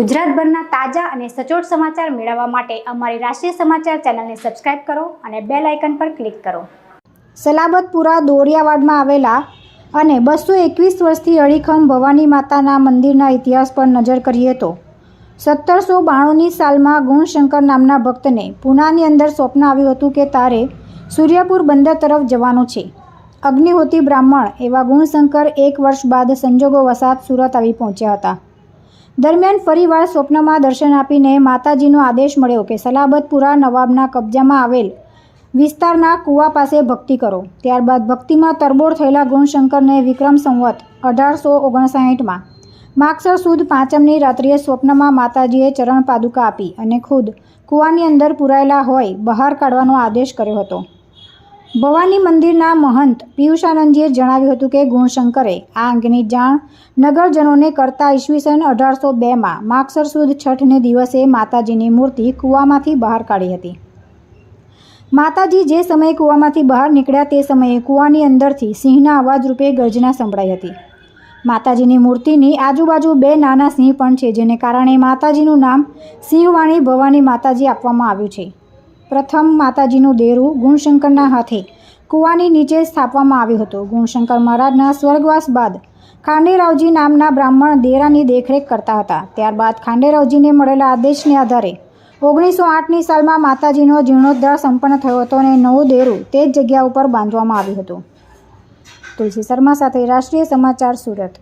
ગુજરાતભરના તાજા અને સચોટ સમાચાર મેળવવા માટે અમારી રાષ્ટ્રીય સમાચાર ચેનલને સબસ્ક્રાઇબ કરો અને બેલ આઇકન પર ક્લિક કરો. સલાબતપુરા દોરિયાવાડમાં આવેલા અને બસો એકવીસ વર્ષથી અડીખમ ભવાની માતાના મંદિરના ઇતિહાસ પર નજર કરીએ તો સત્તરસો બાણુંની સાલમાં ગુણશંકર નામના ભક્તને પૂનાની અંદર સ્વપ્ન આવ્યું હતું કે તારે સૂર્યપુર બંદર તરફ જવાનું છે. અગ્નિહોતી બ્રાહ્મણ એવા ગુણશંકર એક વર્ષ બાદ સંજોગો વસાત સુરત આવી પહોંચ્યા હતા. દરમિયાન ફરીવાર સ્વપ્નમાં દર્શન આપીને માતાજીનો આદેશ મળ્યો કે સલાબતપુરા નવાબના કબજામાં આવેલ વિસ્તારના કૂવા પાસે ભક્તિ કરો. ત્યારબાદ ભક્તિમાં તરબોળ થયેલા ગુણશંકરને વિક્રમ સંવત અઢારસો ઓગણસાઠમાં માગસર સુદ પાંચમની રાત્રિએ સ્વપ્નમાં માતાજીએ ચરણ પાદુકા આપી અને ખુદ કૂવાની અંદર પુરાયેલા હોય બહાર કાઢવાનો આદેશ કર્યો હતો. ભવાની મંદિરના મહંત પિયુષાનંદજીએ જણાવ્યું હતું કે ગુણશંકરે આ અંગેની જાણ નગરજનોને કરતા ઈસવીસન અઢારસો બેમાં માગસર સુદ છઠને દિવસે માતાજીની મૂર્તિ કૂવામાંથી બહાર કાઢી હતી. માતાજી જે સમયે કૂવામાંથી બહાર નીકળ્યા તે સમયે કૂવાની અંદરથી સિંહના અવાજ રૂપે ગર્જના સંભળાઈ હતી. માતાજીની મૂર્તિની આજુબાજુ બે નાના સિંહ પણ છે, જેને કારણે માતાજીનું નામ સિંહવાણી ભવાની માતાજી આપવામાં આવ્યું છે. પ્રથમ માતાજીનું દેરું ગુણશંકરના હાથે કૂવાની નીચે સ્થાપવામાં આવ્યું હતું. ગુણશંકર મહારાજના સ્વર્ગવાસ બાદ ખાંડેરાવજી નામના બ્રાહ્મણ દેરાની દેખરેખ કરતા હતા. ત્યારબાદ ખાંડેરાવજીને મળેલા આદેશને આધારે ઓગણીસો આઠની સાલમાં માતાજીનો જીર્ણોદ્ધાર સંપન્ન થયો હતો અને નવું દેરું તે જ જગ્યા ઉપર બાંધવામાં આવ્યું હતું. તુલસી શર્મા સાથે રાષ્ટ્રીય સમાચાર સુરત.